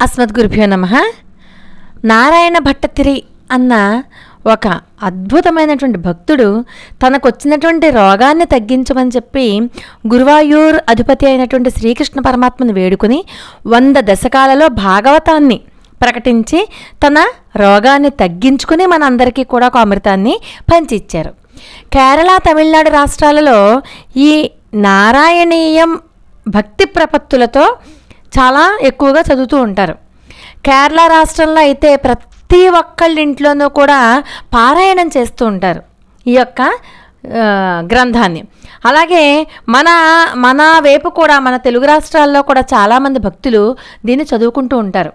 అస్మద్గురుభ్యో నమ. నారాయణ భట్టతిరి అన్న ఒక అద్భుతమైనటువంటి భక్తుడు తనకు వచ్చినటువంటి రోగాన్ని తగ్గించమని చెప్పి గురువాయూర్ అధిపతి అయినటువంటి శ్రీకృష్ణ పరమాత్మను వేడుకుని వంద దశకాలలో భాగవతాన్ని ప్రకటించి తన రోగాన్ని తగ్గించుకుని మనందరికీ కూడా ఒక అమృతాన్ని పంచిచ్చారు. కేరళ తమిళనాడు రాష్ట్రాలలో ఈ నారాయణీయం భక్తి ప్రపత్తులతో చాలా ఎక్కువగా చదువుతూ ఉంటారు. కేరళ రాష్ట్రంలో అయితే ప్రతి ఒక్కళ్ళింట్లోనూ కూడా పారాయణం చేస్తూ ఉంటారు ఈ యొక్క గ్రంథాన్ని. అలాగే మన మన వైపు కూడా మన తెలుగు రాష్ట్రాల్లో కూడా చాలామంది భక్తులు దీన్ని చదువుకుంటూ ఉంటారు.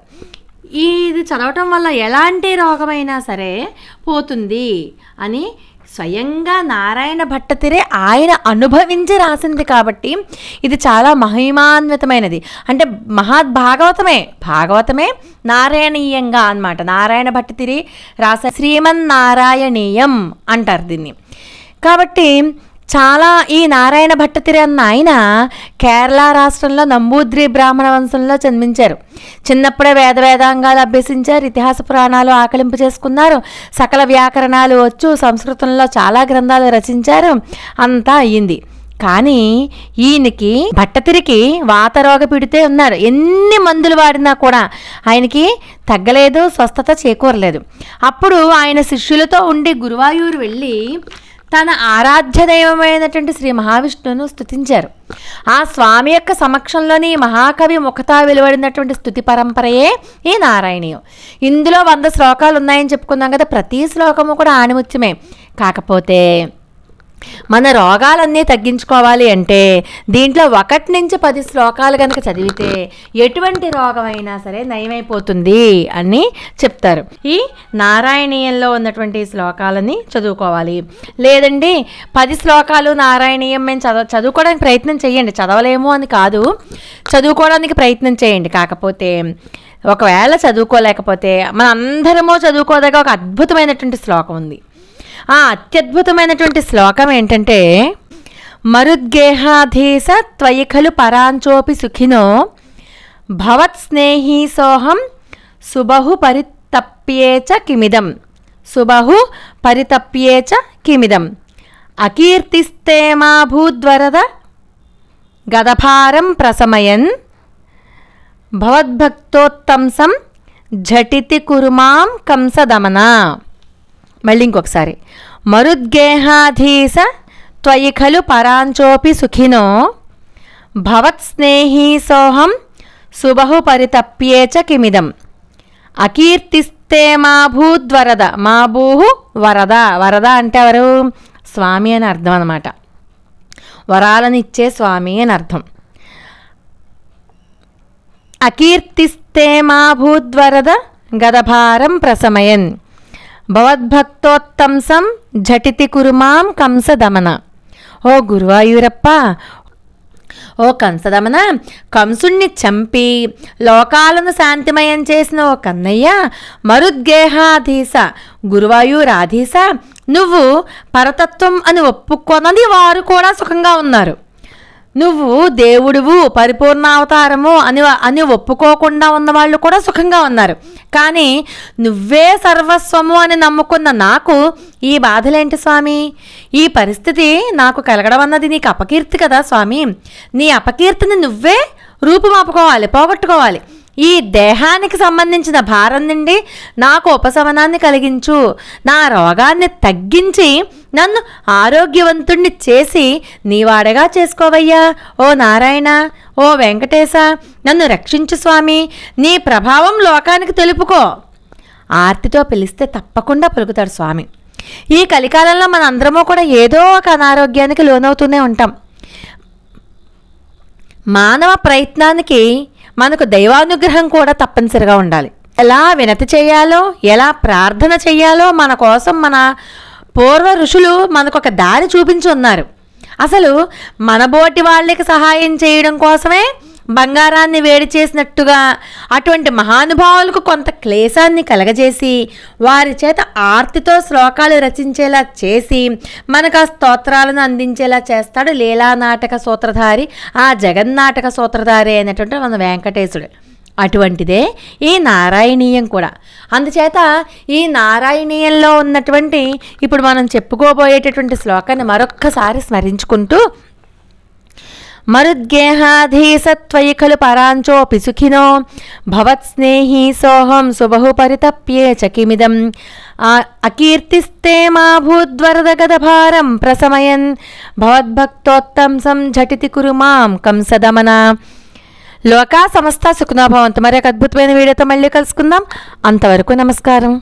ఈ ఇది చదవటం వల్ల ఎలాంటి రోగమైనా సరే పోతుంది అని స్వయంగా నారాయణ భట్టతిరే ఆయన అనుభవించి రాసింది కాబట్టి ఇది చాలా మహిమాన్వితమైనది. అంటే మహాద్భాగవతమే భాగవతమే నారాయణీయంగా అన్నమాట. నారాయణ భట్టతిరి రాస శ్రీమన్నారాయణీయం అంటారు దీన్ని. కాబట్టి చాలా ఈ నారాయణ భట్టతిరి అన్న ఆయన కేరళ రాష్ట్రంలో నంబూద్రి బ్రాహ్మణ వంశంలో జన్మించారు. చిన్నప్పుడే వేద వేదాంగాలు అభ్యసించారు ఇతిహాస పురాణాలు ఆకలింపు చేసుకున్నారు సకల వ్యాకరణాలు వచ్చు సంస్కృతంలో చాలా గ్రంథాలు రచించారు అంతా అయ్యింది. కానీ ఈయనకి భట్టతిరికి వాతరోగ పిడితే ఉన్నారు. ఎన్ని మందులు వాడినా కూడా ఆయనకి తగ్గలేదు స్వస్థత చేకూరలేదు. అప్పుడు ఆయన శిష్యులతో ఉండి గురువాయూరు వెళ్ళి తన ఆరాధ్య దైవమైనటువంటి శ్రీ మహావిష్ణువును స్థుతించారు ఆ స్వామి యొక్క సమక్షంలోని మహాకవి ముఖతా వెలువడినటువంటి స్థుతి పరంపరయే ఈ నారాయణీయం. ఇందులో వంద శ్లోకాలు ఉన్నాయని చెప్పుకున్నాం కదా ప్రతి శ్లోకము కూడా ఆణిముత్యమే కాకపోతే మన రోగాలన్నీ తగ్గించుకోవాలి అంటే దీంట్లో ఒకటి నుంచి పది శ్లోకాలు కనుక చదివితే ఎటువంటి రోగమైనా సరే నయమైపోతుంది అని చెప్తారు. ఈ నారాయణీయంలో ఉన్నటువంటి శ్లోకాలని చదువుకోవాలి. లేదండి పది శ్లోకాలు నారాయణీయం మేము చదవ చదువుకోవడానికి ప్రయత్నం చేయండి. చదవలేము అని కాదు. చదువుకోవడానికి ప్రయత్నం చేయండి. కాకపోతే ఒకవేళ చదువుకోలేకపోతే మన అందరము చదువుకోదగ్గ ఒక అద్భుతమైనటువంటి శ్లోకం ఉంది. ఆ అత్యద్భుతమైనటువంటి శ్లోకం ఏంటంటే మరుద్గేహాధీశ త్వయి ఖలు పరాంచోపి సుఖినో భవత్ స్నేహీ సోహం సుబహు పరితప్యేచ కిమిదం సుబహు పరితప్యేచ కిమిదం అకీర్తిస్తే మా భూద్వరద గదభారం ప్రసమయన్ భవద్భక్తోత్తంసం ఝటితి కురుమాం కంసదమన మళ్ళీ ఇంకొకసారి. మరుద్గేహాధీశ త్వయి ఖలు పరాంచోపి సుఖినో భవత్స్నేహీ సోహం సుబహు పరితప్యేచ కిమిదం. అకీర్తిస్తే మా భూద్వరద మా భూహు వరద. వరద అంటే ఎవరు? స్వామి అని అర్థం అనమాట వరాలను ఇచ్చే స్వామి అని అర్థం. అకీర్తిస్తే మా భూద్వరద గదభారం ప్రసమయన్ భవద్భక్తోత్తంసం ఝటితి కురుమాం కంసదమన. ఓ గురువాయూరప్ప ఓ కంసదమన కంసుణ్ణి చంపి లోకాలను శాంతిమయం చేసిన ఓ కన్నయ్య మరుద్గేహాధీశ గురువాయూరాధీశ నువ్వు పరతత్వం అని ఒప్పుకొనని వారు కూడా సుఖంగా ఉన్నారు. నువ్వు దేవుడువు పరిపూర్ణ అవతారము అని అని ఒప్పుకోకుండా ఉన్న వాళ్ళు కూడా సుఖంగా ఉన్నారు. కానీ నువ్వే సర్వస్వము అని నమ్ముకున్న నాకు ఈ బాధలేంటి స్వామి? ఈ పరిస్థితి నాకు కలగడం అన్నది నీకు అపకీర్తి కదా స్వామి? నీ అపకీర్తిని నువ్వే రూపుమాపుకోవాలి పోగొట్టుకోవాలి. ఈ దేహానికి సంబంధించిన భారం నుండి నాకు ఉపశమనాన్ని కలిగించు. నా రోగాన్ని తగ్గించి నన్ను ఆరోగ్యవంతుణ్ణి చేసి నీవాడగా చేసుకోవయ్యా. ఓ నారాయణ ఓ వెంకటేశ నన్ను రక్షించు స్వామి. నీ ప్రభావం లోకానికి తెలుపుకో. ఆర్తితో పిలిస్తే తప్పకుండా పలుకుతాడు స్వామి. ఈ కలికాలంలో మన అందరము కూడా ఏదో ఒక అనారోగ్యానికి లోనవుతూనే ఉంటాం. మానవ ప్రయత్నానికి మనకు దైవానుగ్రహం కూడా తప్పనిసరిగా ఉండాలి. ఎలా వినతి చేయాలో ఎలా ప్రార్థన చేయాలో మన కోసం మన పూర్వ ఋషులు మనకు ఒక దారి చూపించి ఉన్నారు. అసలు మనబోటి వాళ్ళకి సహాయం చేయడం కోసమే బంగారాన్ని వేడి చేసినట్టుగా అటువంటి మహానుభావులకు కొంత క్లేశాన్ని కలగజేసి వారి చేత ఆర్తితో శ్లోకాలు రచించేలా చేసి మనకు ఆ స్తోత్రాలను అందించేలా చేస్తాడు లీలా నాటక సూత్రధారి ఆ జగన్నాటక సూత్రధారి అయినటువంటి మన వెంకటేశుడు. అటువంటిదే ఈ నారాయణీయం కూడా. అందుచేత ఈ నారాయణీయంలో ఉన్నటువంటి ఇప్పుడు మనం చెప్పుకోబోయేటటువంటి శ్లోకాన్ని మరొక్కసారి స్మరించుకుంటూ మరుద్గేహాధీసత్వయి ఖలు పరాంచోపి సుఖినో భవత్స్నేహీ సోహం సుబహు పరితప్యే చకిమిదం అకీర్తిస్తే మా భూద్వరదగదభారం ప్రసమయన్ భవద్భక్తోత్తంసం ఝటితి కురు మాం కంసదమన లోకా సమస్త సుఖనోభవంతు మరి ఒక అద్భుతమైన వీడియోతో మళ్ళీ కలుసుకుందాం అంతవరకు నమస్కారం